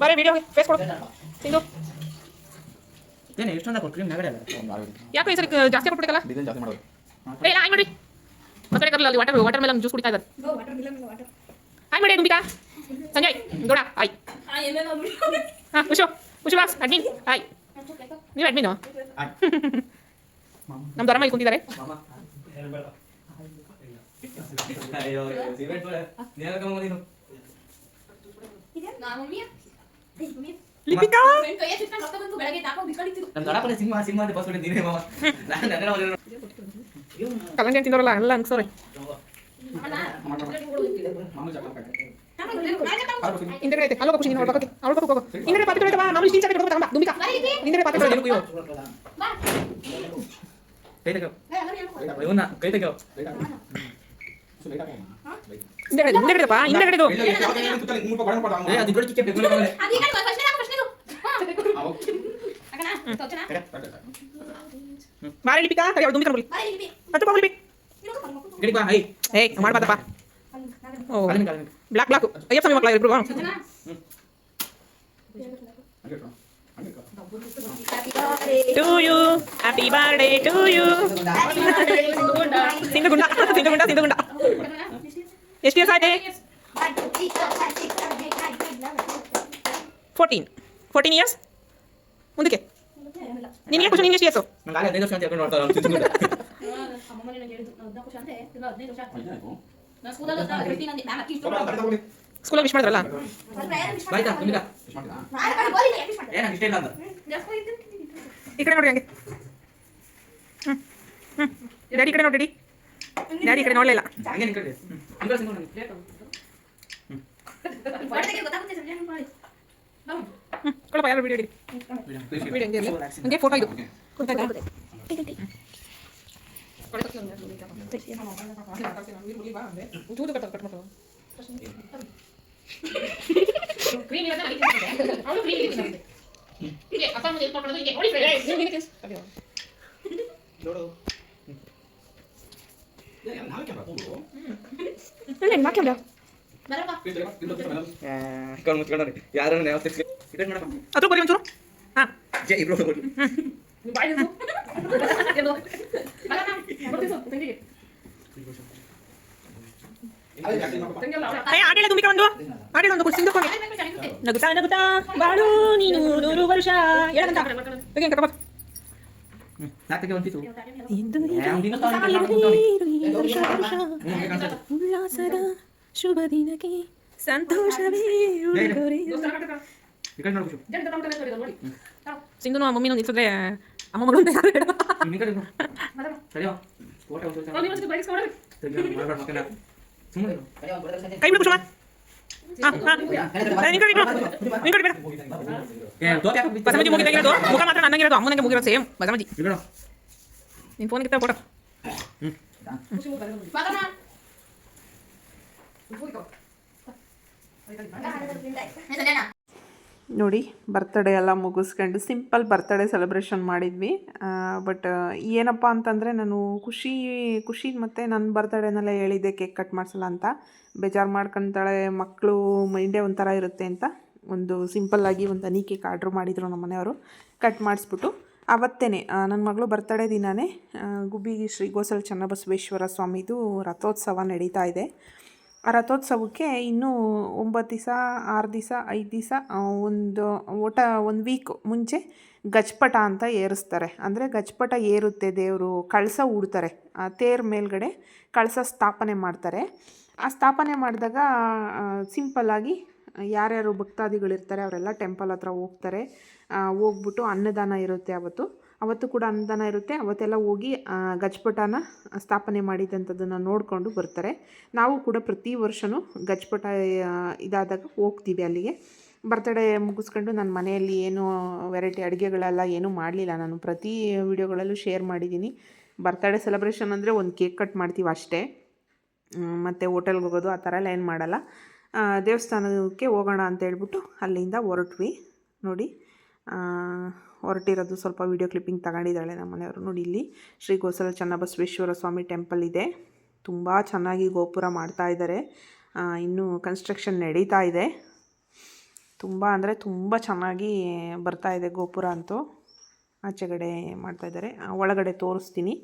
ಬರೀ video face ಕೊಡು. ತಿಂದು. ಏನು ಎಷ್ಟೊಂದ ಕ್ರೀಮ್ ನಗಡೆ ಯಾಕೋ ಈ ಸರಿ ಜಾಸ್ತಿ ಕೊಟ್ಬಿಟ್ಟಲ್ಲ ಡಿಸೈನ್ ಜಾಸ್ತಿ ಮಾಡೋದು ಏ ಹಾಯ್ ಮಾಡಿ ಮತ್ತೆ ಕರಲ್ಲ ಅಲ್ಲಿ ವಾಟರ್ ವಾಟರ್ ಮೆಲನ್ ಜ್ಯೂಸ್ ಕುಡಿತಾ ಇದ್ದಾರೆ. ಹಾಯ್ ಮಾಡಿ ನುಬಿತಾ ಸಂಜಯ್ ಗೌಡ ಹಾಯ್. ಹಾಂ ಉಷು ಉಷು ಬಾಸ್ ಅಡ್ಮಿನ್ ಹಾಯ್. ನೀವು ಅಡ್ಮಿನು. ನಮ್ಮ ದೊರಮ್ಮ ಇಲ್ಲಿ ಕುಂತಿದ್ದಾರೆ ಅಯ್ಯೋ ಸಿಮೆಂಟ್ ನೇರಕಮ್ಮ ನೀನು ಲಿಪಿಕಾ ನಮ್ಮ ದೊಡ್ಡಪ್ಪನ ಸಿಂಹ ಸಿಂಹ ಅಂತ ಬಸ್ ನೀನೇ ಮಾವ ನಾನು ನಗರ ಹೋಗಿರೋ ಕಲ್ಲಂಗಡಿ ತಿಂದವರಲ್ಲ ಎಲ್ಲ ಅನ್ಸೋರೆ ಮಾಮೂಲಿ ಚಪ್ಪಲ್ ಹಿಂದೆಗಡೆ ಐತೆ ಅಲ್ಲೋಗ ಖುಷಿ ನೀನು ಪಕ್ಕಕ್ಕೆ ಅವಳ ಪಕ್ಕ ಹೋಗು ಹಿಂದೆಗಡೆ ಪಾತ್ರೆ ತೊಳಿತಾ ಬಾ ಮಾಮೂಲಿ ಸ್ಟೀಲ್ ಚಾಪೆ ತಗೊಂಡು ಬಾ ದುಮಿಕಾ ಹಿಂದೆಗಡೆ ಪಾತ್ರೆ ತೊಳಿ ಕುಯ್ಯೋ ಕೈ ತೆಗೋ ಇವನ್ನ ಕೈ ತೆಗೋ ಹಿಂದೆಗಡೆ ಹಿಂದೆಗಡೆ ಬಾ ಹಿಂದೆಗಡೆದು ಏ ಅದು ದೊಡ್ಡ ಕಿಕ್ಕೆ ಬೇಕು ಆಮೇಲೆ ಬಾರೆ ಲಿಪಿಕಾ ಕರಿ ಅವಳು ದುಮಿಕಾ ನೋಡಿ ಹತ್ತು ಬಾಬು ಲಿಪಿ ಗಡಿ ಬಾ ಏಯ್ ಮಾಡ್ಬಾರ್ದಪ್ಪ ಓ ಬ್ಲಾಕ್ ಬ್ಲಾಕ್ ಅಯ್ಯಪ್ಪ ಮಕ್ಕಳ ಇಬ್ರು to you happy birthday to you ಸಿಂಧುಗುಂಡ. ಸಿಂಧುಗುಂಡ ಸಿಂಧುಗುಂಡ. ಎಷ್ಟು ದಿವಸ ಆಯ್ತೆ? ಫೋರ್ಟೀನ್ ಫೋರ್ಟೀನ್ ಇಯರ್ಸ್ ಮುಂದಕ್ಕೆ. ನಿನಗೆ ಖುಷಿ ನಿನಗೆ ಎಷ್ಟು ಇಯರ್ಸು ನಂಗೆ ಸ್ಕೂಲಲ್ಲಿ ವಿಶ್ ಮಾಡಿದ್ರಲ್ಲ? ಬಾಯ್ತಾ ಏ ನಂಗೆ ಇಷ್ಟ ಇಲ್ಲ ಅಂತ ಈ ಕಡೆ ನೋಡಿ ಹಂಗೆ. ಹ್ಞೂ ಹ್ಞೂ ಡ್ಯಾಡಿ ಈ ಕಡೆ ನೋಡಿ ಡ್ಯಾಡಿ ಡ್ಯಾಡಿ ಈ ಕಡೆ ನೋಡಲಿಲ್ಲ ಹಂಗೆ ನಿಂತ್ಕೊಳ್ಳಿ. ಕೊಡಪ್ಪ ಯಾರು ವಿಡಿಯೋ ಬಿಡಿ ವಿಡಿಯೋ ಹಂಗೆ ಹಂಗೆ ಫೋಟೋ ಇದು. ಕಣ್ಣು ಮುಚ್ಕೊಂಡ್ರಿ ಯಾರನ್ನ ಯಾವ ತಿರ್ಸಿ ರಿಟರ್ನ್ ಮಾಡಪ್ಪ ಅದು ಬರೀ ಒಂಚೂರು ಹಾಂ ಜೈ ಇಬ್ರು ಹೋಗ್ಬಿಡಿ ಅಯ್ಯ ಆಡಿಲ್ಲ ತುಂಬಿಕ ಒಂದು. ಆಡಿಲ್ಲ ಒಂದು ಕುರ್ಸಿ ಹೋಗಿ ನಗುತ್ತಾ ನಗುತ್ತಾ. ಬಾಳು ನೀನು ನೂರು ವರ್ಷ. ಹೇಳಂತ ಇಂದು ವರ್ಷ. ವರ್ಷ ಉಲ್ಲಾಸದ ಶುಭ ದಿನಕ್ಕೆ ಸಂತೋಷವೇ ಸಿಂಧುನು ಮಮ್ಮಿನೂ ನಿಲ್ಸಿದ್ರೆ ಅಮ್ಮ ಮಗಳು ಅಂತ ಯಾರು ಹೇಳಲ್ಲ. ನಿಮ್ಮ ಕಡೆ ಸರಿಯೋ ಫೋಟೋ ಒಂದು ಮಾಡಬೇಡ ಮಕ್ಕಳ ಸುಮ್ಮನೆ ಕೈ ಬಿಡು ಕುಸುಮ ಹಾಂ ಹಾಂ ನಿನ್ ಕಡೆ ಇಡು. ನಿನ್ ಕಡೆ ಬೇಡ ಏ ತೋತೆ ಹಾಕು ಬಿತ್ತು. ಬಸಮಜಿ ಮುಗಿದಾಗಿರೋದು ಮುಖ ಮಾತ್ರ ನನ್ನಂಗಿರೋದು ಅಮ್ಮನಿಗೆ ಮುಗಿರೋದು ಸೇಮ್ ಬಸಮಜಿ ಬಿಡೋಣ ನಿನ್ ಫೋನ್ ಕಿತ್ತ ಫೋಟೋ ನೋಡಿ ಬರ್ತಡೇ ಎಲ್ಲ ಮುಗಿಸ್ಕೊಂಡು ಸಿಂಪಲ್ ಬರ್ತಡೇ ಸೆಲೆಬ್ರೇಷನ್ ಮಾಡಿದ್ವಿ. ಬಟ್ ಏನಪ್ಪ ಅಂತಂದರೆ ನಾನು ಖುಷಿ ಖುಷಿ ಮತ್ತು ನನ್ನ ಬರ್ತಡೇನೆಲ್ಲ ಹೇಳಿದ್ದೆ ಕೇಕ್ ಕಟ್ ಮಾಡಿಸಲ್ಲ ಅಂತ. ಬೇಜಾರು ಮಾಡ್ಕೊತಾಳೆ ಮಕ್ಕಳು ಮೈಂಡೇ ಒಂಥರ ಇರುತ್ತೆ ಅಂತ. ಒಂದು ಸಿಂಪಲ್ಲಾಗಿ ಒಂದು ಹನಿ ಕೇಕ್ ಆರ್ಡ್ರ್ ಮಾಡಿದರು ನಮ್ಮ ಮನೆಯವರು ಕಟ್ ಮಾಡಿಸ್ಬಿಟ್ಟು. ಅವತ್ತೇ ನನ್ನ ಮಗಳು ಬರ್ತಡೇ ದಿನವೇ ಗುಬ್ಬಿ ಶ್ರೀ ಗೋಸಲ್ ಚನ್ನಬಸವೇಶ್ವರ ಸ್ವಾಮಿದು ರಥೋತ್ಸವ ನಡೀತಾ ಇದೆ. ರಥೋತ್ಸವಕ್ಕೆ ಇನ್ನೂ ಒಂಬತ್ತು ದಿವಸ ಆರು ದಿವಸ ಐದು ದಿವಸ ಒಂದು ಒಟ, ಒಂದು ವೀಕ್ ಮುಂಚೆ ಗಜ್ಪಟ ಅಂತ ಏರಿಸ್ತಾರೆ. ಅಂದರೆ ಗಜಪಟ ಏರುತ್ತೆ ದೇವರು, ಕಳಸ ಉಡ್ತಾರೆ. ಆ, ತೇರ್ ಮೇಲ್ಗಡೆ ಕಳಸ ಸ್ಥಾಪನೆ ಮಾಡ್ತಾರೆ. ಆ ಸ್ಥಾಪನೆ ಮಾಡಿದಾಗ ಸಿಂಪಲ್ಲಾಗಿ ಯಾರ್ಯಾರು ಭಕ್ತಾದಿಗಳಿರ್ತಾರೆ, ಅವರೆಲ್ಲ ಟೆಂಪಲ್ ಹತ್ರ ಹೋಗ್ತಾರೆ. ಹೋಗ್ಬಿಟ್ಟು ಅನ್ನದಾನ ಇರುತ್ತೆ ಅವತ್ತು. ಅವತ್ತು ಕೂಡ ಅನ್ನದಾನ ಇರುತ್ತೆ. ಅವತ್ತೆಲ್ಲ ಹೋಗಿ ಗಜಪಟನ ಸ್ಥಾಪನೆ ಮಾಡಿದಂಥದ್ದನ್ನು ನೋಡಿಕೊಂಡು ಬರ್ತಾರೆ. ನಾವು ಕೂಡ ಪ್ರತಿ ವರ್ಷವೂ ಗಜಪಟ ಇದಾದಾಗ ಹೋಗ್ತೀವಿ ಅಲ್ಲಿಗೆ. ಬರ್ತಡೇ ಮುಗಿಸ್ಕೊಂಡು ನನ್ನ ಮನೆಯಲ್ಲಿ ಏನು ವೆರೈಟಿ ಅಡುಗೆಗಳೆಲ್ಲ ಏನೂ ಮಾಡಲಿಲ್ಲ. ನಾನು ಪ್ರತಿ ವಿಡಿಯೋಗಳಲ್ಲೂ ಶೇರ್ ಮಾಡಿದ್ದೀನಿ. ಬರ್ತಡೇ ಸೆಲೆಬ್ರೇಷನ್ ಅಂದರೆ ಒಂದು ಕೇಕ್ ಕಟ್ ಮಾಡ್ತೀವಿ ಅಷ್ಟೇ. ಮತ್ತು ಹೋಟೆಲ್ಗೆ ಹೋಗೋದು ಆ ಥರ ಎಲ್ಲ ಏನು ಮಾಡಲ್ಲ. ದೇವಸ್ಥಾನಕ್ಕೆ ಹೋಗೋಣ ಅಂತ ಹೇಳ್ಬಿಟ್ಟು ಅಲ್ಲಿಂದ ಹೊರಟ್ವಿ. ನೋಡಿ ಹೊರಟಿರೋದು ಸ್ವಲ್ಪ ವೀಡಿಯೋ ಕ್ಲಿಪ್ಪಿಂಗ್ ತಗೊಂಡಿದ್ದಾಳೆ ನಮ್ಮ ಮನೆಯವರು. ನೋಡಿ ಇಲ್ಲಿ ಶ್ರೀ ಗೋಸಲ ಚನ್ನಬಸವೇಶ್ವರ ಸ್ವಾಮಿ ಟೆಂಪಲ್ ಇದೆ. ತುಂಬ ಚೆನ್ನಾಗಿ ಗೋಪುರ ಮಾಡ್ತಾ ಇದ್ದಾರೆ. ಇನ್ನೂ ಕನ್ಸ್ಟ್ರಕ್ಷನ್ ನಡೀತಾ ಇದೆ. ತುಂಬ ಅಂದರೆ ತುಂಬ ಚೆನ್ನಾಗಿ ಬರ್ತಾ ಇದೆ ಗೋಪುರ ಅಂತೂ. ಆಚೆಗಡೆ ಮಾಡ್ತಾ ಇದ್ದಾರೆ. ಒಳಗಡೆ ತೋರಿಸ್ತೀನಿ.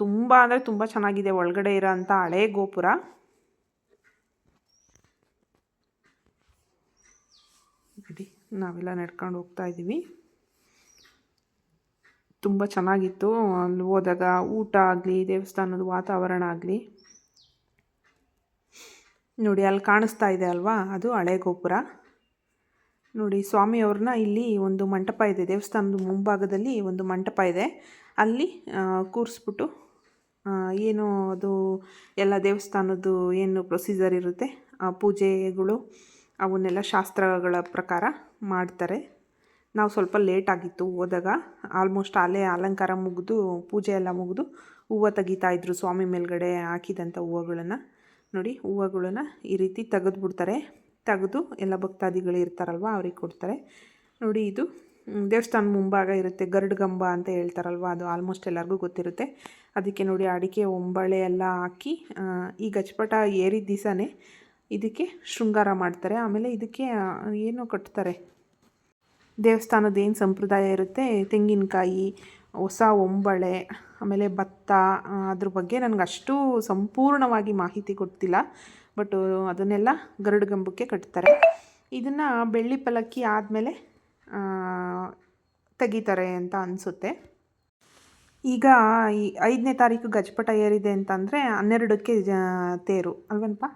ತುಂಬ ಅಂದರೆ ತುಂಬ ಚೆನ್ನಾಗಿದೆ ಒಳಗಡೆ ಇರೋಂಥ ಹಳೇ ಗೋಪುರ. ನಾವೆಲ್ಲ ನಡ್ಕೊಂಡು ಹೋಗ್ತಾ ಇದ್ದೀವಿ. ತುಂಬ ಚೆನ್ನಾಗಿತ್ತು. ಅಲ್ಲಿ ಹೋದಾಗ ಊಟ ಆಗಲಿ, ದೇವಸ್ಥಾನದ ವಾತಾವರಣ ಆಗಲಿ. ನೋಡಿ, ಅಲ್ಲಿ ಕಾಣಿಸ್ತಾ ಇದೆ ಅಲ್ವಾ? ಅದು ಹಳೆ ಗೋಪುರ. ನೋಡಿ, ಸ್ವಾಮಿಯವ್ರನ್ನ ಇಲ್ಲಿ ಒಂದು ಮಂಟಪ ಇದೆ. ದೇವಸ್ಥಾನದ ಮುಂಭಾಗದಲ್ಲಿ ಒಂದು ಮಂಟಪ ಇದೆ. ಅಲ್ಲಿ ಕೂರಿಸ್ಬಿಟ್ಟು ಏನು ಅದು ಎಲ್ಲ ದೇವಸ್ಥಾನದ್ದು ಏನು ಪ್ರೊಸೀಜರ್ ಇರುತ್ತೆ ಪೂಜೆಗಳು, ಅವನ್ನೆಲ್ಲ ಶಾಸ್ತ್ರಗಳ ಪ್ರಕಾರ ಮಾಡ್ತಾರೆ. ನಾವು ಸ್ವಲ್ಪ ಲೇಟ್ ಆಗಿತ್ತು, ಹೋದಾಗ ಆಲ್ಮೋಸ್ಟ್ ಅಲ್ಲೇ ಅಲಂಕಾರ ಮುಗಿದು, ಪೂಜೆ ಎಲ್ಲ ಮುಗಿದು ಹೂವು ತೆಗಿತಾ ಇದ್ರು ಸ್ವಾಮಿ ಮೇಲ್ಗಡೆ ಹಾಕಿದಂಥ ಹೂವುಗಳನ್ನು. ನೋಡಿ, ಹೂವುಗಳನ್ನು ಈ ರೀತಿ ತೆಗೆದುಬಿಡ್ತಾರೆ. ತೆಗೆದು ಎಲ್ಲ ಭಕ್ತಾದಿಗಳು ಇರ್ತಾರಲ್ವ, ಅವ್ರಿಗೆ ಕೊಡ್ತಾರೆ. ನೋಡಿ ಇದು ದೇವಸ್ಥಾನ ಮುಂಭಾಗ ಇರುತ್ತೆ ಗರುಡ್ಗಂಬ ಅಂತ ಹೇಳ್ತಾರಲ್ವ, ಅದು ಆಲ್ಮೋಸ್ಟ್ ಎಲ್ಲರಿಗೂ ಗೊತ್ತಿರುತ್ತೆ. ಅದಕ್ಕೆ ನೋಡಿ ಅಡಿಕೆ, ಒಂಬಳೆ ಎಲ್ಲ ಹಾಕಿ ಈ ಗಜಪಟ ಏರಿದ ದಿವಸನೇ ಇದಕ್ಕೆ ಶೃಂಗಾರ ಮಾಡ್ತಾರೆ. ಆಮೇಲೆ ಇದಕ್ಕೆ ಏನೋ ಕಟ್ತಾರೆ? ದೇವಸ್ಥಾನದ ಏನು ಸಂಪ್ರದಾಯ ಇರುತ್ತೆ? ತೆಂಗಿನಕಾಯಿ, ಹೊಸ ಒಂಬಳೆ, ಆಮೇಲೆ ಭತ್ತ ಅದ್ರ ಬಗ್ಗೆ ನನಗೆ ಅಷ್ಟು ಸಂಪೂರ್ಣವಾಗಿ ಮಾಹಿತಿ ಗೊತ್ತಿಲ್ಲ ಬಟ್, ಅದನ್ನೆಲ್ಲ ಗರುಡಗಂಬಕ್ಕೆ ಕಟ್ತಾರೆ. ಇದನ್ನು ಬೆಳ್ಳಿ ಪಲ್ಲಕ್ಕಿ ಆದಮೇಲೆ ತೆಗಿತಾರೆ ಅಂತ ಅನಿಸುತ್ತೆ. ಈಗ ಈ ಐದನೇ ತಾರೀಕು ಗಜಪಟ ಏರಿದೆ ಅಂತಂದರೆ ಹನ್ನೆರಡಕ್ಕೆ ಜ, ತೇರು. ಅಲ್ವೇನಪ್ಪ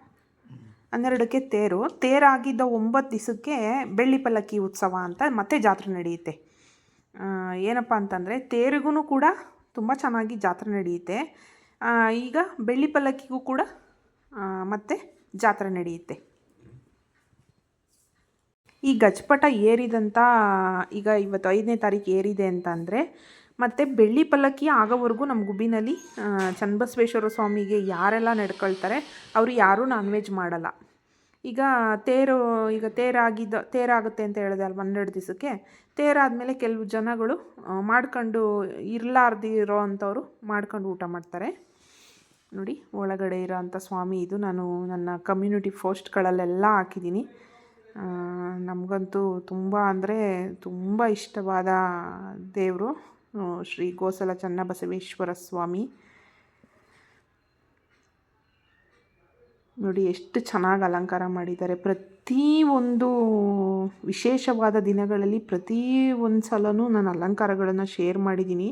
ಹನ್ನೆರಡಕ್ಕೆ ತೇರು. ತೇರಾಗಿದ್ದ ಒಂಬತ್ತು ದಿವಸಕ್ಕೆ ಬೆಳ್ಳಿ ಪಲ್ಲಕ್ಕಿ ಉತ್ಸವ ಅಂತ ಮತ್ತೆ ಜಾತ್ರೆ ನಡೆಯುತ್ತೆ. ಏನಪ್ಪ ಅಂತಂದರೆ ತೇರಿಗೂ ಕೂಡ ತುಂಬ ಚೆನ್ನಾಗಿ ಜಾತ್ರೆ ನಡೆಯುತ್ತೆ. ಈಗ ಬೆಳ್ಳಿ ಪಲ್ಲಕ್ಕಿಗೂ ಕೂಡ ಮತ್ತೆ ಜಾತ್ರೆ ನಡೆಯುತ್ತೆ. ಈ ಗಜಪಟ ಏರಿದಂಥ ಈಗ ಇವತ್ತು ಐದನೇ ತಾರೀಕು ಏರಿದೆ ಅಂತ ಅಂದರೆ ಮತ್ತು ಬೆಳ್ಳಿ ಪಲ್ಲಕ್ಕಿ ಆಗೋವರೆಗೂ ನಮ್ಮ ಗುಬ್ಬಿನಲ್ಲಿ ಚನ್ನಬಸವೇಶ್ವರ ಸ್ವಾಮಿಗೆ ಯಾರೆಲ್ಲ ನಡ್ಕೊಳ್ತಾರೆ, ಅವರು ಯಾರೂ ನಾನ್ ವೆಜ್ ಮಾಡಲ್ಲ. ಈಗ ತೇರು, ಈಗ ತೇರಾಗಿದ್ದ, ತೇರಾಗುತ್ತೆ ಅಂತ ಹೇಳಿದೆ ಅಲ್ವ ಹನ್ನೆರಡು ದಿವಸಕ್ಕೆ. ತೇರಾದಮೇಲೆ ಕೆಲವು ಜನಗಳು ಮಾಡ್ಕೊಂಡು ಇರಲಾರ್ದಿರೋ ಅಂಥವ್ರು ಮಾಡ್ಕೊಂಡು ಊಟ ಮಾಡ್ತಾರೆ. ನೋಡಿ, ಒಳಗಡೆ ಇರೋ ಅಂಥ ಸ್ವಾಮಿ ಇದು. ನಾನು ನನ್ನ ಕಮ್ಯುನಿಟಿ ಪೋಸ್ಟ್ಗಳಲ್ಲೆಲ್ಲ ಹಾಕಿದ್ದೀನಿ. ನಮಗಂತೂ ತುಂಬ ಅಂದರೆ ತುಂಬ ಇಷ್ಟವಾದ ದೇವರು ಶ್ರೀ ಗೋಸಲ ಚನ್ನಬಸವೇಶ್ವರ ಸ್ವಾಮಿ. ನೋಡಿ, ಎಷ್ಟು ಚೆನ್ನಾಗಿ ಅಲಂಕಾರ ಮಾಡಿದ್ದಾರೆ. ಪ್ರತಿ ಒಂದು ವಿಶೇಷವಾದ ದಿನಗಳಲ್ಲಿ ಪ್ರತಿ ಒಂದು ಸಲನೂ ನಾನು ಅಲಂಕಾರಗಳನ್ನು ಶೇರ್ ಮಾಡಿದ್ದೀನಿ.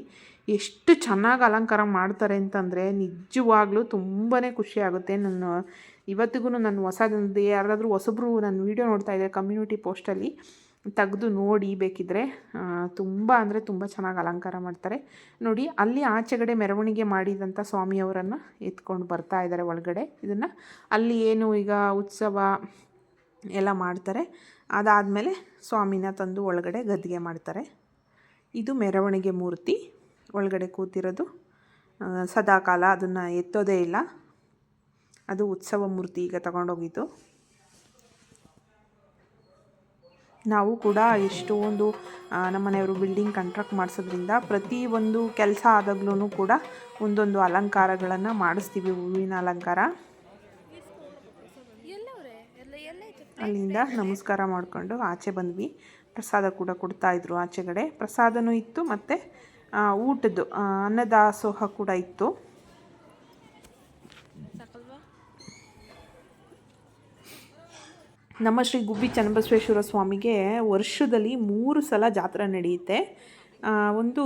ಎಷ್ಟು ಚೆನ್ನಾಗಿ ಅಲಂಕಾರ ಮಾಡ್ತಾರೆ ಅಂತಂದರೆ ನಿಜವಾಗ್ಲೂ ತುಂಬಾ ಖುಷಿ ಆಗುತ್ತೆ. ನಾನು ಇವತ್ತಿಗೂ ನಾನು ಹೊಸದೊಂದು ಯಾರಾದರೂ ಹೊಸಬ್ರು ನನ್ನ ವೀಡಿಯೋ ನೋಡ್ತಾ ಇದ್ದಾರೆ ಕಮ್ಯುನಿಟಿ ಪೋಸ್ಟಲ್ಲಿ ತೆಗೆದು ನೋಡಿ ಬೇಕಿದ್ರೆ ತುಂಬ ಅಂದರೆ ತುಂಬ ಚೆನ್ನಾಗಿ ಅಲಂಕಾರ ಮಾಡ್ತಾರೆ. ನೋಡಿ, ಅಲ್ಲಿ ಆಚೆಗಡೆ ಮೆರವಣಿಗೆ ಮಾಡಿದಂಥ ಸ್ವಾಮಿಯವರನ್ನು ಎತ್ಕೊಂಡು ಬರ್ತಾ ಇದ್ದಾರೆ ಒಳಗಡೆ. ಇದನ್ನು ಅಲ್ಲಿ ಏನು ಈಗ ಉತ್ಸವ ಎಲ್ಲ ಮಾಡ್ತಾರೆ. ಅದಾದಮೇಲೆ ಸ್ವಾಮಿನ ತಂದು ಒಳಗಡೆ ಗದ್ದಿಗೆ ಮಾಡ್ತಾರೆ. ಇದು ಮೆರವಣಿಗೆ ಮೂರ್ತಿ. ಒಳಗಡೆ ಕೂತಿರೋದು ಸದಾಕಾಲ ಅದನ್ನು ಎತ್ತೋದೇ ಇಲ್ಲ. ಅದು ಉತ್ಸವ ಮೂರ್ತಿ ಈಗ ತಗೊಂಡೋಗಿದ್ದು. ನಾವು ಕೂಡ ಎಷ್ಟೊಂದು ನಮ್ಮನೆಯವರು ನಮ್ಮ ಮನೆಯವರು ಬಿಲ್ಡಿಂಗ್ ಕಾಂಟ್ರಾಕ್ಟ್ ಮಾಡಿಸೋದ್ರಿಂದ ಪ್ರತಿ ಒಂದು ಕೆಲಸ ಆದಾಗ್ಲೂ ಕೂಡ ಒಂದೊಂದು ಅಲಂಕಾರಗಳನ್ನು ಮಾಡಿಸ್ತೀವಿ ಹೂವಿನ ಅಲಂಕಾರ. ಅಲ್ಲಿಂದ ನಮಸ್ಕಾರ ಮಾಡಿಕೊಂಡು ಆಚೆ ಬಂದ್ವಿ. ಪ್ರಸಾದ ಕೂಡ ಕೊಡ್ತಾಯಿದ್ರು ಆಚೆಗಡೆ. ಪ್ರಸಾದನೂ ಇತ್ತು ಮತ್ತು ಊಟದ್ದು ಅನ್ನದಾಸೋಹ ಕೂಡ ಇತ್ತು. ನಮ್ಮ ಶ್ರೀ ಗುಬ್ಬಿ ಚನ್ನಬಸವೇಶ್ವರ ಸ್ವಾಮಿಗೆ ವರ್ಷದಲ್ಲಿ ಮೂರು ಸಲ ಜಾತ್ರೆ ನಡೆಯುತ್ತೆ. ಒಂದು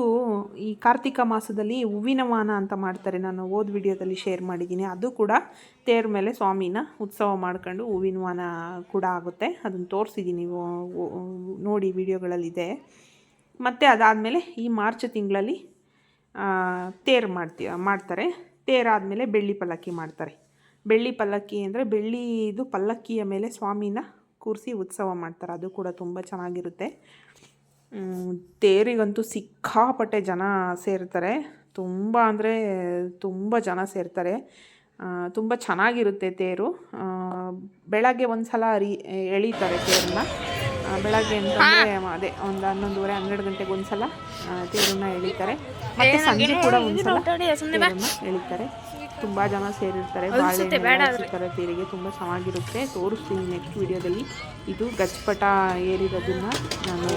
ಈ ಕಾರ್ತಿಕ ಮಾಸದಲ್ಲಿ ಹೂವಿನ ವಾನ ಅಂತ ಮಾಡ್ತಾರೆ. ನಾನು ಓದ್ ವಿಡಿಯೋದಲ್ಲಿ ಶೇರ್ ಮಾಡಿದ್ದೀನಿ. ಅದು ಕೂಡ ತೇರ ಮೇಲೆ ಸ್ವಾಮಿನ ಉತ್ಸವ ಮಾಡ್ಕೊಂಡು ಹೂವಿನ ವಾನ ಕೂಡ ಆಗುತ್ತೆ. ಅದನ್ನು ತೋರಿಸಿದ್ದೀನಿ ನೋಡಿ ವಿಡಿಯೋಗಳಲ್ಲಿದೆ. ಮತ್ತು ಅದಾದಮೇಲೆ ಈ ಮಾರ್ಚ್ ತಿಂಗಳಲ್ಲಿ ತೇರು ಮಾಡ್ತೀವಿ ಮಾಡ್ತಾರೆ. ತೇರಾದಮೇಲೆ ಬೆಳ್ಳಿ ಪಲ್ಲಕ್ಕಿ ಮಾಡ್ತಾರೆ. ಬೆಳ್ಳಿ ಪಲ್ಲಕ್ಕಿ ಅಂದರೆ ಬೆಳ್ಳಿದು ಪಲ್ಲಕ್ಕಿಯ ಮೇಲೆ ಸ್ವಾಮಿನ ಕೂರಿಸಿ ಉತ್ಸವ ಮಾಡ್ತಾರೆ. ಅದು ಕೂಡ ತುಂಬ ಚೆನ್ನಾಗಿರುತ್ತೆ. ತೇರಿಗಂತೂ ಸಿಕ್ಕಾಪಟ್ಟೆ ಜನ ಸೇರ್ತಾರೆ. ತುಂಬ ಅಂದರೆ ತುಂಬ ಜನ ಸೇರ್ತಾರೆ. ತುಂಬ ಚೆನ್ನಾಗಿರುತ್ತೆ ತೇರು. ಬೆಳಗ್ಗೆ ಒಂದು ಸಲ ರೀ ಎಳೀತಾರೆ ತೇರನ್ನ. ಬೆಳಗ್ಗೆ ಅಂತಂದರೆ ಅದೇ ಒಂದು ಹನ್ನೊಂದುವರೆ ಹನ್ನೆರಡು ಗಂಟೆಗೆ ಒಂದು ಸಲ ತೇರನ್ನ ಎಳಿತಾರೆ. ಮತ್ತೆ ಸಂಜೆ ಕೂಡ ಒಂದ್ಸಲ ತೇರನ್ನ ಎಳಿತಾರೆ. ತುಂಬ ಜನ ಸೇರಿರ್ತಾರೆ. ಬಾಳೆಹಣ್ಣು ತೇರಿಗೆ ತುಂಬ ಚೆನ್ನಾಗಿರುತ್ತೆ. ತೋರಿಸ್ತೀನಿ ನೆಕ್ಸ್ಟ್ ವಿಡಿಯೋದಲ್ಲಿ ಇದು ಗಜ್ಪಟ ಏರಿರೋದನ್ನ ನಾನು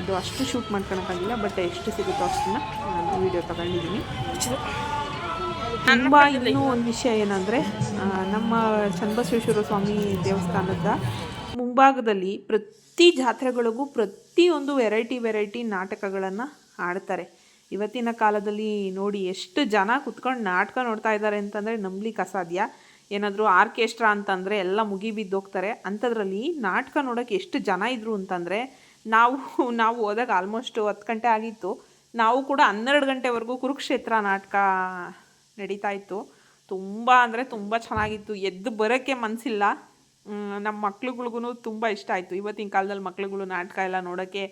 ಅದು ಅಷ್ಟು ಶೂಟ್ ಮಾಡ್ಕೊಳಕ್ಕಾಗಿಲ್ಲ ಬಟ್ ಎಷ್ಟು ಸಿಗುತ್ತೋ ಅಷ್ಟನ್ನ ನಾನು ವಿಡಿಯೋ ತಗೊಂಡಿದ್ದೀನಿ. ತುಂಬ ಇನ್ನೂ ಒಂದು ವಿಷಯ ಏನಂದರೆ ನಮ್ಮ ಚನ್ನಬಸವೇಶ್ವರ ಸ್ವಾಮಿ ದೇವಸ್ಥಾನದ ಮುಂಭಾಗದಲ್ಲಿ ಪ್ರತಿ ಜಾತ್ರೆಗಳಿಗೂ ಪ್ರತಿಯೊಂದು ವೆರೈಟಿ ವೆರೈಟಿ ನಾಟಕಗಳನ್ನು ಆಡ್ತಾರೆ. ಇವತ್ತಿನ ಕಾಲದಲ್ಲಿ ನೋಡಿ ಎಷ್ಟು ಜನ ಕುತ್ಕೊಂಡು ನಾಟಕ ನೋಡ್ತಾ ಇದ್ದಾರೆ ಅಂತಂದರೆ ನಂಬ್ಲಿಕ್ಕೆ ಅಸಾಧ್ಯ. ಏನಾದರೂ ಆರ್ಕೆಸ್ಟ್ರಾ ಅಂತಂದರೆ ಎಲ್ಲ ಮುಗಿ ಬಿದ್ದೋಗ್ತಾರೆ ಅಂಥದ್ರಲ್ಲಿ ನಾಟಕ ನೋಡೋಕ್ಕೆ ಎಷ್ಟು ಜನ ಇದ್ರು ಅಂತಂದರೆ ನಾವು ನಾವು ಹೋದಾಗ ಆಲ್ಮೋಸ್ಟ್ ಹತ್ತು ಗಂಟೆ ಆಗಿತ್ತು. ನಾವು ಕೂಡ ಹನ್ನೆರಡು ಗಂಟೆವರೆಗೂ ಕುರುಕ್ಷೇತ್ರ ನಾಟಕ ನಡೀತಾ ಇತ್ತು. ತುಂಬ ಅಂದರೆ ತುಂಬ ಚೆನ್ನಾಗಿತ್ತು. ಎದ್ದು ಬರೋಕ್ಕೆ ಮನಸ್ಸಿಲ್ಲ ನಮ್ಮ ಮಕ್ಳುಗಳಿಗೂ ತುಂಬ ಇಷ್ಟ ಆಯಿತು. ಇವತ್ತಿನ ಕಾಲದಲ್ಲಿ ಮಕ್ಳುಗಳು ನಾಟಕ ಎಲ್ಲ ನೋಡೋಕ್ಕೆ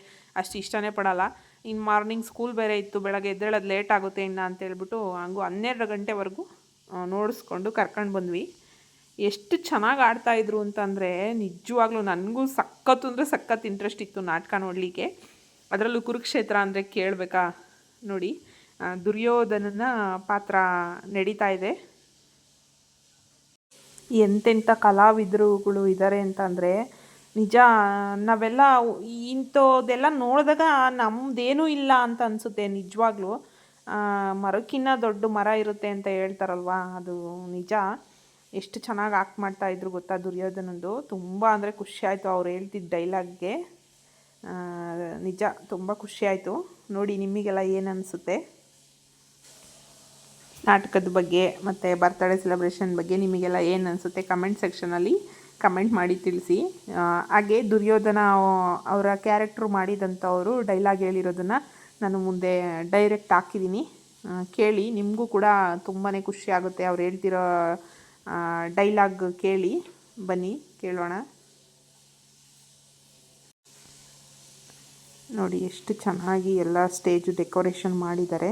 ಅಷ್ಟು ಇಷ್ಟನೇ ಪಡಲ್ಲ. ಇನ್ನು ಮಾರ್ನಿಂಗ್ ಸ್ಕೂಲ್ ಬೇರೆ ಇತ್ತು, ಬೆಳಗ್ಗೆ ಎದ್ದೇಳೋದು ಲೇಟ್ ಆಗುತ್ತೆ ಇನ್ನು ಅಂತೇಳ್ಬಿಟ್ಟು ಹಂಗು ಹನ್ನೆರಡು ಗಂಟೆವರೆಗೂ ನೋಡಿಸ್ಕೊಂಡು ಕರ್ಕೊಂಡು ಬಂದ್ವಿ. ಎಷ್ಟು ಚೆನ್ನಾಗಿ ಆಡ್ತಾಯಿದ್ರು ಅಂತಂದರೆ ನಿಜವಾಗ್ಲೂ ನನಗೂ ಸಖತ್ತು ಅಂದರೆ ಸಖತ್ ಇಂಟ್ರೆಸ್ಟ್ ಇತ್ತು ನಾಟಕ ನೋಡಲಿಕ್ಕೆ. ಅದರಲ್ಲೂ ಕುರುಕ್ಷೇತ್ರ ಅಂದರೆ ಕೇಳಬೇಕಾ ನೋಡಿ. ದುರ್ಯೋಧನನ ಪಾತ್ರ ನಡೀತಾ ಇದೆ. ಎಂತೆಂಥ ಕಲಾವಿದರುಗಳು ಇದ್ದಾರೆ ಅಂತಂದರೆ ನಿಜ, ನಾವೆಲ್ಲ ಇಂಥದ್ದೆಲ್ಲ ನೋಡಿದಾಗ ನಮ್ಮದೇನೂ ಇಲ್ಲ ಅಂತ ಅನಿಸುತ್ತೆ ನಿಜವಾಗ್ಲೂ. ಮರಕ್ಕಿನ್ನ ದೊಡ್ಡ ಮರ ಇರುತ್ತೆ ಅಂತ ಹೇಳ್ತಾರಲ್ವಾ, ಅದು ನಿಜ. ಎಷ್ಟು ಚೆನ್ನಾಗಿ ಆಕ್ಟ್ ಮಾಡ್ತಾ ಇದ್ರು ಗೊತ್ತಾ ದುರ್ಯೋಧನಂದು. ತುಂಬ ಅಂದರೆ ಖುಷಿ ಆಯಿತು ಅವ್ರು ಹೇಳ್ತಿದ್ದ ಡೈಲಾಗ್ಗೆ. ನಿಜ, ತುಂಬ ಖುಷಿ ಆಯಿತು. ನೋಡಿ ನಿಮಗೆಲ್ಲ ಏನು ಅನಿಸುತ್ತೆ? ನಾಟಕದ ಬಗ್ಗೆ ಮತ್ತು ಬರ್ತಡೇ ಸೆಲೆಬ್ರೇಷನ್ ಬಗ್ಗೆ ನಿಮಗೆಲ್ಲ ಏನು ಅನಿಸುತ್ತೆ? ಕಮೆಂಟ್ ಸೆಕ್ಷನಲ್ಲಿ ಕಮೆಂಟ್ ಮಾಡಿ ತಿಳಿಸಿ. ಹಾಗೆ ದುರ್ಯೋಧನ ಅವರ ಕ್ಯಾರೆಕ್ಟ್ರು ಮಾಡಿದಂಥವರು ಡೈಲಾಗ್ ಹೇಳಿರೋದನ್ನು ನಾನು ಮುಂದೆ ಡೈರೆಕ್ಟ್ ಹಾಕಿದ್ದೀನಿ ಕೇಳಿ, ನಿಮಗೂ ಕೂಡ ತುಂಬಾ ಖುಷಿ ಆಗುತ್ತೆ ಅವ್ರು ಹೇಳ್ತಿರೋ ಡೈಲಾಗ್ ಕೇಳಿ. ಬನ್ನಿ, ಕೇಳೋಣ. ನೋಡಿ, ಎಷ್ಟು ಚೆನ್ನಾಗಿ ಎಲ್ಲ ಸ್ಟೇಜು ಡೆಕೋರೇಷನ್ ಮಾಡಿದ್ದಾರೆ.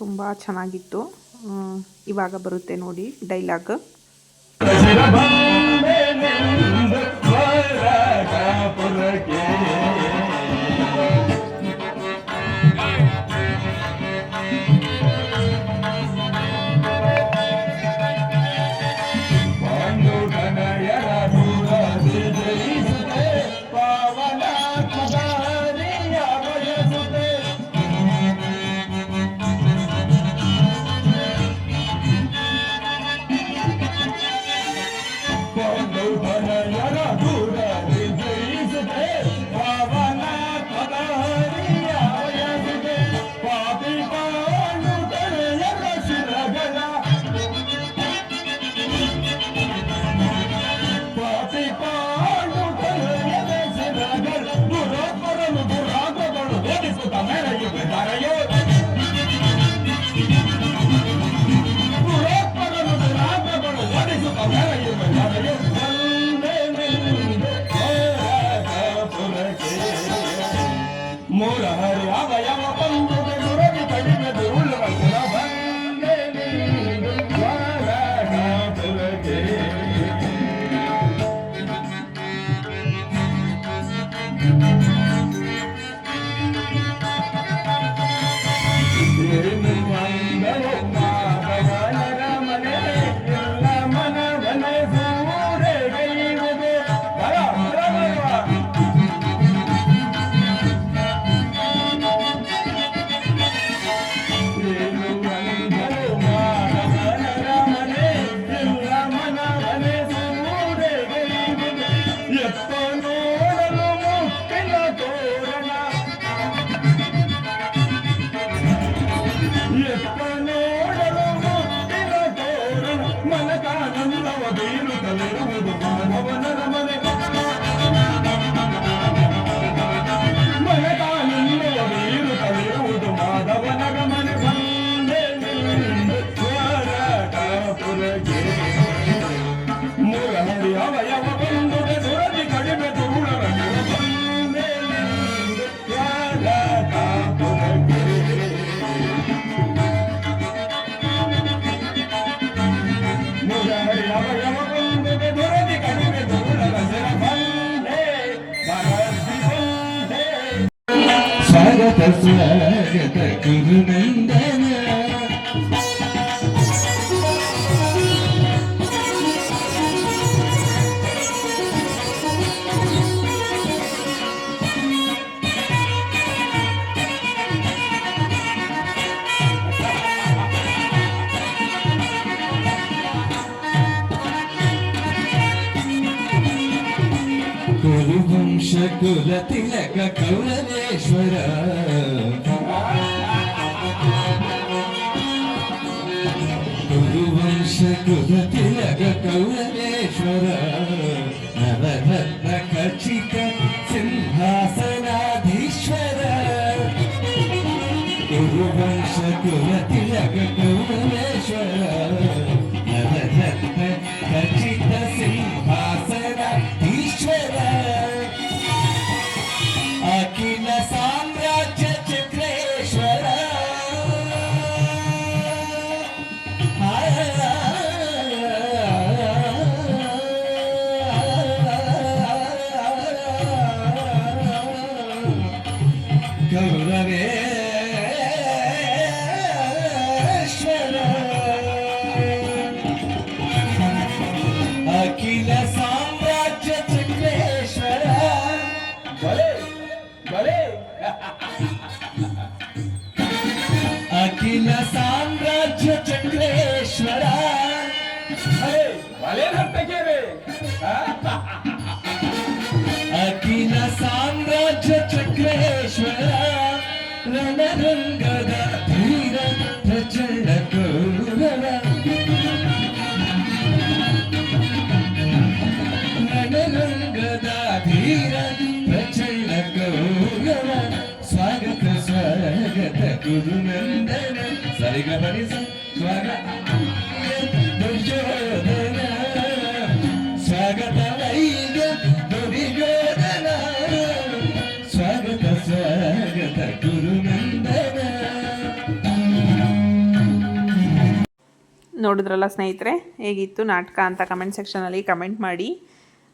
ತುಂಬ ಚೆನ್ನಾಗಿತ್ತು. ಇವಾಗ ಬರುತ್ತೆ ನೋಡಿ ಡೈಲಾಗ್ ಮೋರ వయమ పంతుడు కులు వంశకుల తిలక కౌరవేశ్వర కులు వంశకుల తిలక కౌరవేశ్వర నవరత్న ఖచ్చిత సింహాసనాధీశ్వర కులు వంశకుల తిలక కౌరవేశ్వర अरे भले नर्तके रे हा? ನೋಡಿದ್ರಲ್ಲ ಸ್ನೇಹಿತರೆ, ಹೇಗಿತ್ತು ನಾಟಕ ಅಂತ ಕಮೆಂಟ್ ಸೆಕ್ಷನಲ್ಲಿ ಕಮೆಂಟ್ ಮಾಡಿ.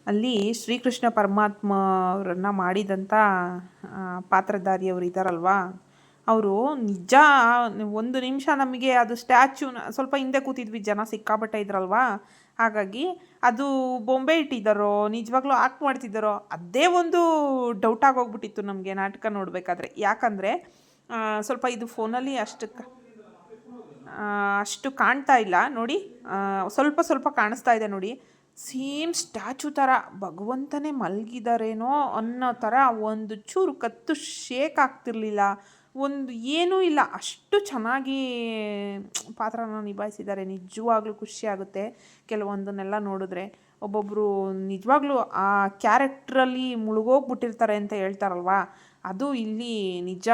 ಅಲ್ಲಿ ಶ್ರೀಕೃಷ್ಣ ಪರಮಾತ್ಮ ಅವರನ್ನು ಮಾಡಿದಂಥ ಪಾತ್ರಧಾರಿಯವರು ಇದ್ದಾರಲ್ವಾ ಅವರು ನಿಜ, ಒಂದು ನಿಮಿಷ ನಮಗೆ ಅದು ಸ್ಟ್ಯಾಚ್ಯೂನ ಸ್ವಲ್ಪ ಹಿಂದೆ ಕೂತಿದ್ವಿ ಜನ ಸಿಕ್ಕಾಬಟ್ಟೆ ಇದ್ರಲ್ವಾ? ಹಾಗಾಗಿ ಅದು ಬೊಂಬೆ ಇಟ್ಟಿದ್ದಾರೋ, ನಿಜವಾಗ್ಲೂ ಆಕ್ಟ್ ಮಾಡ್ತಿದ್ದಾರೋ, ಅದೇ ಒಂದು ಡೌಟ್ ಆಗೋಗ್ಬಿಟ್ಟಿತ್ತು ನಮಗೆ ನಾಟಕ ನೋಡಬೇಕಾದ್ರೆ. ಯಾಕಂದರೆ ಸ್ವಲ್ಪ ಇದು ಫೋನಲ್ಲಿ ಅಷ್ಟಕ್ಕೆ ಅಷ್ಟು ಕಾಣ್ತಾ ಇಲ್ಲ. ನೋಡಿ ಸ್ವಲ್ಪ ಸ್ವಲ್ಪ ಕಾಣಿಸ್ತಾ ಇದೆ ನೋಡಿ. ಸೇಮ್ ಸ್ಟ್ಯಾಚು ಥರ ಭಗವಂತನೇ ಮಲಗಿದಾರೇನೋ ಅನ್ನೋ ಥರ ಒಂದು ಚೂರು ಕತ್ತು ಶೇಕ್ ಆಗ್ತಿರ್ಲಿಲ್ಲ. ಒಂದು ಏನೂ ಇಲ್ಲ. ಅಷ್ಟು ಚೆನ್ನಾಗಿ ಪಾತ್ರನ ನಿಭಾಯಿಸಿದ್ದಾರೆ. ನಿಜವಾಗ್ಲೂ ಖುಷಿ ಆಗುತ್ತೆ ಕೆಲವೊಂದನ್ನೆಲ್ಲ ನೋಡಿದ್ರೆ. ಒಬ್ಬೊಬ್ಬರು ನಿಜವಾಗ್ಲೂ ಆ ಕ್ಯಾರೆಕ್ಟ್ರಲ್ಲಿ ಮುಳುಗೋಗ್ಬಿಟ್ಟಿರ್ತಾರೆ ಅಂತ ಹೇಳ್ತಾರಲ್ವಾ? ಅದು ಇಲ್ಲಿ ನಿಜ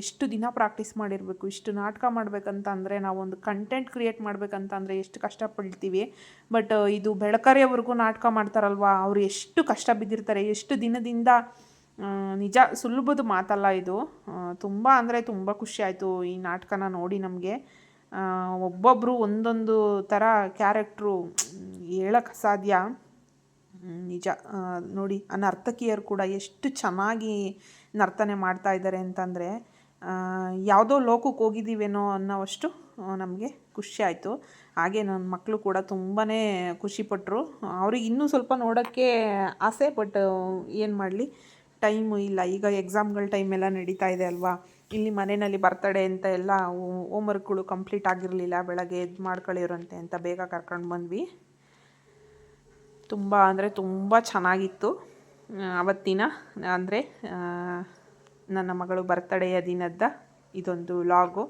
ಎಷ್ಟು ದಿನ ಪ್ರಾಕ್ಟೀಸ್ ಮಾಡಿರಬೇಕು ಇಷ್ಟು ನಾಟಕ ಮಾಡಬೇಕಂತ ಅಂದರೆ ನಾವೊಂದು ಕಂಟೆಂಟ್ ಕ್ರಿಯೇಟ್ ಮಾಡಬೇಕಂತ ಅಂದರೆ ಎಷ್ಟು ಕಷ್ಟಪಡ್ತೀವಿ. ಬಟ್ ಇದು ಬೆಳಕರಿಯವರೆಗೂ ನಾಟಕ ಮಾಡ್ತಾರಲ್ವಾ ಅವರು ಎಷ್ಟು ಕಷ್ಟ ಬಿದ್ದಿರ್ತಾರೆ ಎಷ್ಟು ದಿನದಿಂದ ನಿಜ ಸುಲಭದ ಮಾತಲ್ಲ ಇದು. ತುಂಬ ಅಂದರೆ ತುಂಬ ಖುಷಿ ಆಯಿತು ಈ ನಾಟಕನ ನೋಡಿ ನಮಗೆ. ಒಬ್ಬೊಬ್ಬರು ಒಂದೊಂದು ಥರ ಕ್ಯಾರೆಕ್ಟ್ರು ಹೇಳಕ್ಕೆ ಅಸಾಧ್ಯ. ಹ್ಮ್, ನಿಜ ನೋಡಿ ಆ ನರ್ತಕಿಯರು ಕೂಡ ಎಷ್ಟು ಚೆನ್ನಾಗಿ ನರ್ತನೆ ಮಾಡ್ತಾ ಇದ್ದಾರೆ ಅಂತಂದರೆ ಯಾವುದೋ ಲೋಕಕ್ಕೆ ಹೋಗಿದ್ದೀವೇನೋ ಅನ್ನೋವಷ್ಟು ನಮಗೆ ಖುಷಿ ಆಯಿತು. ಹಾಗೆ ನನ್ನ ಮಕ್ಕಳು ಕೂಡ ತುಂಬಾ ಖುಷಿಪಟ್ಟರು ಅವ್ರಿಗೆ ಇನ್ನೂ ಸ್ವಲ್ಪ ನೋಡೋಕ್ಕೆ ಆಸೆ, ಬಟ್, ಏನು ಮಾಡಲಿ? ಟೈಮು ಇಲ್ಲ. ಈಗ ಎಕ್ಸಾಮ್ಗಳ ಟೈಮ್ ಎಲ್ಲ ನಡೀತಾ ಇದೆ ಅಲ್ವಾ? ಇಲ್ಲಿ ಮನೆಯಲ್ಲಿ ಬರ್ತಡೆ ಅಂತ ಎಲ್ಲ ಹೋಮ್ವರ್ಕ್ಗಳು ಕಂಪ್ಲೀಟ್ ಆಗಿರಲಿಲ್ಲ, ಬೆಳಗ್ಗೆ ಎದ್ದು ಮಾಡ್ಕೊಳ್ಳಿರಂತೆ ಅಂತ ಬೇಗ ಕರ್ಕೊಂಡು ಬಂದ್ವಿ. ತುಂಬ ಅಂದರೆ ತುಂಬ ಚೆನ್ನಾಗಿತ್ತು. ಅವತ್ತಿನ, ಅಂದರೆ ನನ್ನ ಮಗಳು ಬರ್ತಡೆಯ ದಿನದ ಇದೊಂದು ಲಾಗು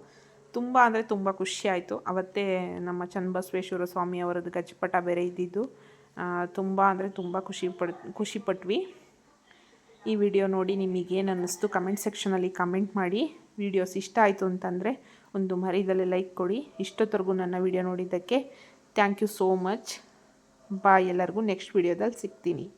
ತುಂಬ ಅಂದರೆ ತುಂಬ ಖುಷಿ ಆಯಿತು. ಅವತ್ತೇ ನಮ್ಮ ಚನ್ನಬಸವೇಶ್ವರ ಸ್ವಾಮಿ ಅವರದ್ದು ಗಜಪಟ ಬೇರೆ ಇದ್ದಿದ್ದು. ತುಂಬ ಅಂದರೆ ತುಂಬ ಖುಷಿ ಪಡ್, ಖುಷಿ ಪಟ್ವಿ. ಈ ವಿಡಿಯೋ ನೋಡಿ ನಿಮಗೇನು ಅನ್ನಿಸ್ತು ಕಮೆಂಟ್ ಸೆಕ್ಷನಲ್ಲಿ ಕಮೆಂಟ್ ಮಾಡಿ. ವಿಡಿಯೋಸ್ ಇಷ್ಟ ಆಯಿತು ಅಂತಂದರೆ ಒಂದು ಮರಿದಲ್ಲೇ ಲೈಕ್ ಕೊಡಿ. ಇಷ್ಟೊತ್ತರೆಗೂ ನನ್ನ ವಿಡಿಯೋ ನೋಡಿದ್ದಕ್ಕೆ thank you so much bye ಎಲ್ಲರಿಗೂ ನೆಕ್ಸ್ಟ್ ವಿಡಿಯೋದಲ್ಲಿ ಸಿಗ್ತೀನಿ.